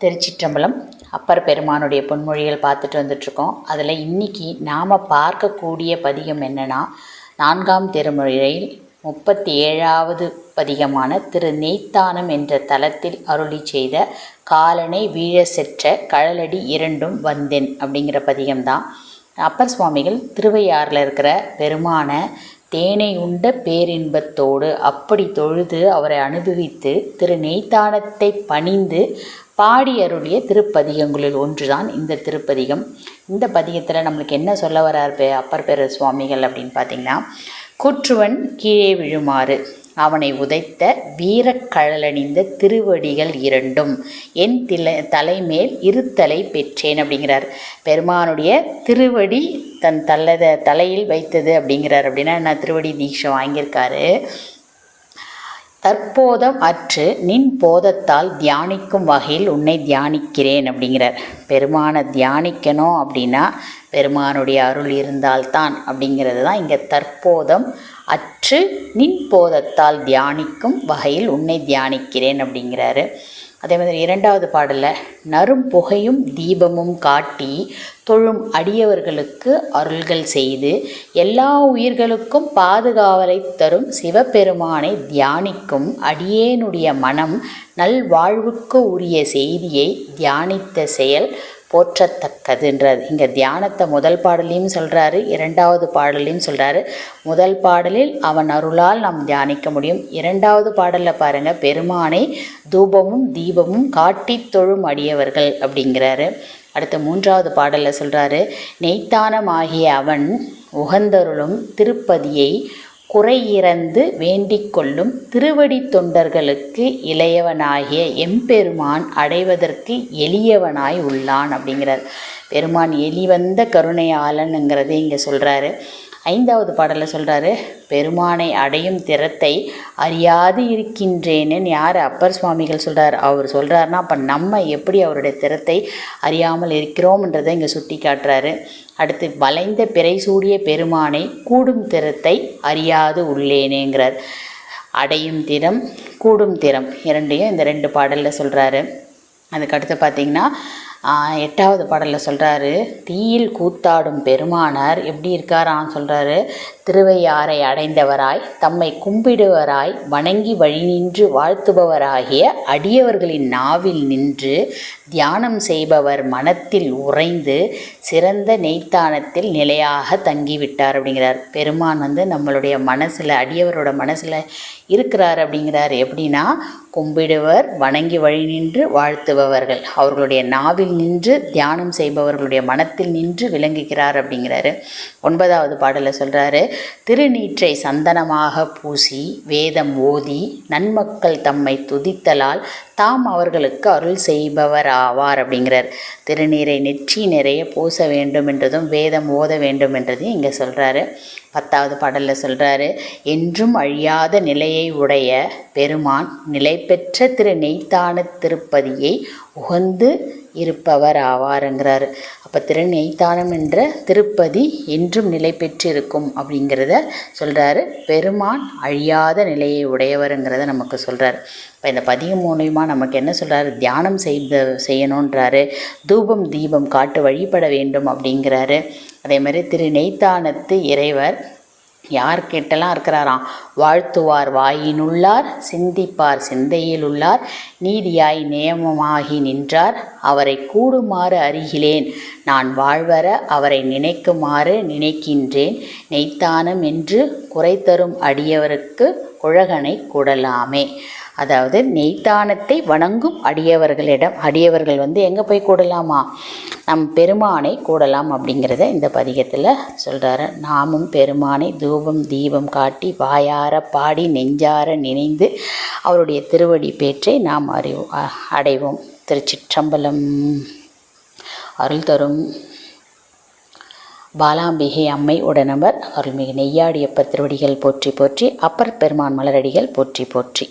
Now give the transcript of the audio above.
திருச்சிற்றம்பலம் அப்பர் பெருமானுடைய பொன்மொழிகள் பார்த்துட்டு வந்துட்ருக்கோம் அதில் இன்னைக்கு நாம் பார்க்கக்கூடிய பதிகம் என்னென்னா நான்காம் திருமொழியில் முப்பத்தி ஏழாவது பதிகமான திரு நெய்த்தானம் என்ற தலத்தில் அருளி செய்த காலனை வீழ செற்ற கழலடி இரண்டும் வந்தேன் அப்படிங்கிற பதிகம்தான் அப்பர் சுவாமிகள் திருவையாறில் இருக்கிற பெருமான தேனை உண்ட பேரின்பத்தோடு அப்படி தொழுது அவரை அனுபவித்து திரு நெய்த்தானத்தை பணிந்து பாடி அருளிய திருப்பதிகங்களில் ஒன்றுதான் இந்த திருப்பதிகம். இந்த பதிகத்தில் நம்மளுக்கு என்ன சொல்ல வரார் பே அப்பர் பேர சுவாமிகள் அப்படின்னு பார்த்தீங்கன்னா கூற்றுவன் கீழே விழுமாறு அவனை உதைத்த வீரக்கழலணிந்த திருவடிகள் இரண்டும் என் தில தலைமேல் இருத்தலை பெற்றேன் அப்படிங்கிறார். பெருமானுடைய திருவடி தன் தல்லத தலையில் வைத்தது அப்படிங்கிறார். அப்படின்னா நான் திருவடி தீட்சை வாங்கியிருக்காரு. தற்போதம் அற்று நின் போதத்தால் தியானிக்கும் வகையில் உன்னை தியானிக்கிறேன் அப்படிங்கிறார். பெருமானை தியானிக்கணும் அப்படின்னா பெருமானுடைய அருள் இருந்தால்தான் அப்படிங்கிறது தான் இங்கே தற்போதம் அற்று நின் போதத்தால் தியானிக்கும் வகையில் உன்னை தியானிக்கிறேன் அப்படிங்கிறாரு. அதே மாதிரி இரண்டாவது பாடலில் நரும் புகையும் தீபமும் காட்டி தொழும் அடியவர்களுக்கு அருள்கள் செய்து எல்லா உயிர்களுக்கும் பாதுகாவலை தரும் சிவபெருமானை தியானிக்கும் அடியேனுடைய மனம் நல்வாழ்வுக்கு உரிய செய்தியை தியானித்த செயல் போற்றத்தக்கதுன்றார். இங்கே தியானத்தை முதல் பாடலையும் சொல்கிறாரு இரண்டாவது பாடலையும் சொல்கிறாரு முதல் பாடலில் அவன் அருளால் நாம் தியானிக்க முடியும். இரண்டாவது பாடலில் பாருங்கள் பெருமானை தூபமும் தீபமும் காட்டி தொழும் அடியவர்கள் அப்படிங்கிறாரு. அடுத்த மூன்றாவது பாடலில் சொல்கிறாரு நெய்த்தானமாகிய அவன் உகந்தருளும் திருப்பதியை குறையிறந்து வேண்டிக் கொள்ளும் திருவடி தொண்டர்களுக்கு இளையவனாகிய எம்பெருமான் அடைவதற்கு எளியவனாய் உள்ளான் அப்படிங்கிறார். பெருமான் எளிவந்த கருணையாளனுங்கிறதே இங்கே சொல்கிறாரு ஐந்தாவது பாடலில் சொல்கிறாரு பெருமானை அடையும் திறத்தை அறியாது இருக்கின்றேன்னு யார்? அப்பர் சுவாமிகள் சொல்கிறார் அவர் சொல்கிறாருன்னா அப்போ நம்ம எப்படி அவருடைய திறத்தை அறியாமல் இருக்கிறோம்ன்றதை இங்கே சுட்டி காட்டுறாரு அடுத்து வளைந்த பிறை சூடிய பெருமானை கூடும் திறத்தை அறியாது உள்ளேனேங்கிறார். அடையும் திறம் கூடும் திறம் இரண்டையும் இந்த ரெண்டு பாடலில் சொல்கிறாரு அதுக்கடுத்து பார்த்திங்கன்னா எட்டாவது பாடலில் சொல்கிறாரு தீயில் கூத்தாடும் பெருமானார் எப்படி இருக்காரான்னு சொல்கிறாரு திருவையாறை அடைந்தவராய் தம்மை கும்பிடுவராய் வணங்கி வழி நின்று வாழ்த்துபவராகிய அடியவர்களின் நாவில் நின்று தியானம் செய்பவர் மனத்தில் உறைந்து சிறந்த நெய்த்தானத்தில் நிலையாக தங்கிவிட்டார் அப்படிங்கிறார். பெருமான் வந்து நம்மளுடைய மனசில் அடியவரோட மனசில் இருக்கிறார் அப்படிங்கிறார். எப்படின்னா கும்பிடுவர் வணங்கி வழி நின்று வாழ்த்துபவர்கள். அவர்களுடைய நாவில் நின்று தியானம் செய்பவர்களுடைய மனத்தில் நின்று விளங்குகிறார் அப்படிங்கிறாரு. ஒன்பதாவது பாடலில் சொல்கிறாரு திருநீற்றை சந்தனமாக பூசி வேதம் ஓதி நன்மக்கள் தம்மை துதித்தலால் தாம் அவர்களுக்கு அருள் செய்பவர் ஆவார் அப்படிங்கிறார். திருநீரை நெற்றி நிறைய பூச வேண்டும் என்றதும் வேதம் ஓத வேண்டும் என்றதையும் இங்கே சொல்கிறாரு பத்தாவது பாடலில் சொல்கிறாரு என்றும் அழியாத நிலையை உடைய பெருமான் நிலை பெற்ற திரு நெய்த்தான திருப்பதியை உகந்து இருப்பவர் ஆவாருங்கிறாரு அப்போ திருநெய்த்தானம் என்ற திருப்பதி என்றும் நிலை பெற்றிருக்கும் அப்படிங்கிறத சொல்கிறாரு பெருமான் அழியாத நிலையை உடையவருங்கிறத நமக்கு சொல்கிறார் இப்போ இந்த பதிகம் மூலியமாக நமக்கு என்ன சொல்கிறாரு தியானம் செய்த செய்யணுன்றாரு தூபம் தீபம் காட்டு வழிபட வேண்டும் அப்படிங்கிறாரு. அதே மாதிரி திரு நெய்த்தானத்து இறைவர் யார் கேட்டெல்லாம் இருக்கிறாராம்? வாழ்த்துவார் வாயினுள்ளார் சிந்திப்பார் சிந்தையில் உள்ளார் நீதியாய் நியமமாகி நின்றார் அவரை கூடுமாறு அறிகிலேன் நான் வாழ்வர அவரை நினைக்குமாறு நினைக்கின்றேன். நெய்த்தானம் என்று குறைத்தரும் அடியவருக்கு குழகனை கூடலாமே. அதாவது நெய்தானத்தை வணங்கும் அடியவர்களிடம் அடியவர்கள் வந்து எங்கே போய் கூடலாமா? நம் பெருமானை கூடலாம் அப்படிங்கிறத இந்த பதிகத்தில் சொல்கிறாரு நாமும் பெருமானை தூபம் தீபம் காட்டி வாயார பாடி நெஞ்சார நினைந்து அவருடைய திருவடி பேற்றை நாம் அறிவு அடைவோம். திருச்சிற்றம்பலம் அருள் தரும் பாலாம்பிகை அம்மை உடனவர் அருள்மிகு நெய்யாடியப்பர் திருவடிகள் போற்றி போற்றி அப்பர் பெருமான் மலரடிகள் போற்றி போற்றி.